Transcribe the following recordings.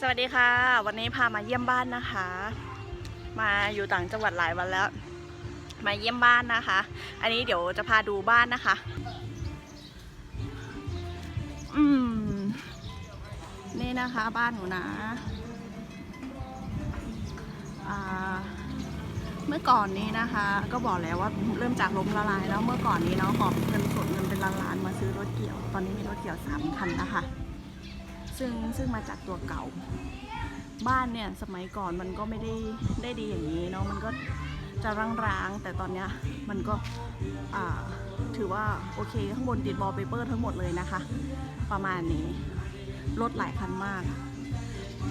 สวัสดีค่ะ วันนี้พามาเยี่ยมบ้านนะคะ มาอยู่ต่างจังหวัดหลายวันแล้ว มาเยี่ยมบ้านนะคะ อันนี้เดี๋ยวจะพาดูบ้านนะคะ อืม นี่นะคะบ้านหนูนะอ่าเมื่อก่อนนี้นะคะ ก็บอกแล้วว่าเริ่มจากล้มละลายแล้วเมื่อก่อนนี้เนาะหอบเงินสดเงินเป็นล้านๆมาซื้อรถเกี่ยว ตอนนี้มีรถเกี่ยวสามคันนะคะ ซึ่งซึ่งมาจากตัวเก่า บ้านเนี่ยสมัยก่อนมันก็ไม่ได้ได้ดีอย่างนี้เนาะมันก็จะร้างๆ แต่ตอนเนี้ยมันก็ถือว่าโอเคข้างบนติดบอลเปเปอร์ทั้งหมดเลยนะคะ ประมาณนี้รถหลายคันมาก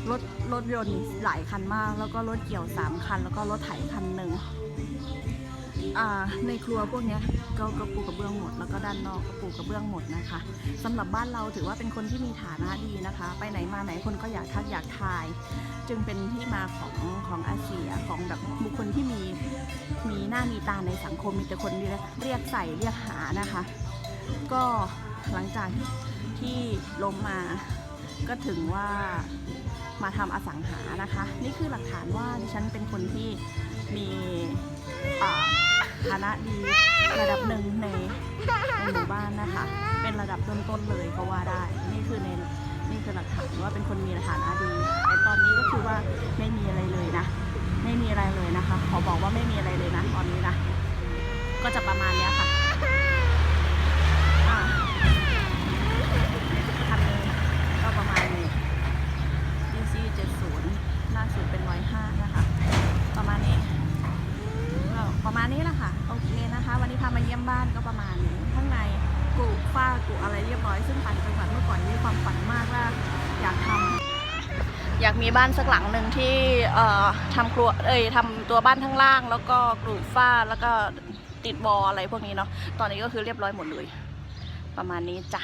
รถรถยนต์หลายคันมาก แล้วก็รถเกี่ยว 3 คัน แล้วก็รถไถคันหนึ่ง ในครัวพวกนี้ก็ก็ปูกระเบื้องหมด แล้วก็ด้านนอกก็ปูกระเบื้องหมดนะคะสำหรับบ้านเราถือว่าเป็นคนที่มีฐานะดีนะคะ ไปไหนมาไหนคนก็อยากทักอยากทาย จึงเป็นที่มาของของอาเซียของแบบบุคคลที่มีมีหน้ามีตาในสังคมมีแต่คนเรียกเรียกใส่เรียกหานะคะ ก็หลังจากที่ล้มมาก็ถึงว่ามาทำอสังหานะคะ นี่คือหลักฐานว่าดิฉันเป็นคนที่มีอ่า ฐานะดีระดับหนึ่งในในหมู่บ้านนะคะ เป็นระดับต้นๆเลยก็ว่าได้ นี่คือในนี่คือหลักฐานว่าเป็นคนมีฐานะดีแต่ตอนนี้ก็คือว่าไม่มีอะไรเลยนะ ไม่มีอะไรเลยนะคะ ขอบอกว่าไม่มีอะไรเลยนะตอนนี้นะ ก็จะประมาณเนี้ยค่ะ อ่าคันนี้ก็ประมาณนี้ DC 70ล่าสุดเป็น105นะคะ ประมาณนี้ก็ประมาณนี้แหละค่ะ โอเค นะคะ วันนี้พามาเยี่ยมบ้านก็ประมาณนี้ข้างในกูฝ้ากูอะไรเรียบร้อย ซึ่งฝันจังหวัดเมื่อก่อนมีความฝันมากว่าอยากทำอยากมีบ้านสักหลังหนึ่งที่เอ่อทำครัวเอ้ยทำตัวบ้านข้างล่าง แล้วก็กรูฝ้าแล้วก็ติดวอลอะไรพวกนี้เนาะตอนนี้ก็คือเรียบร้อยหมดเลย ประมาณนี้จ้ะ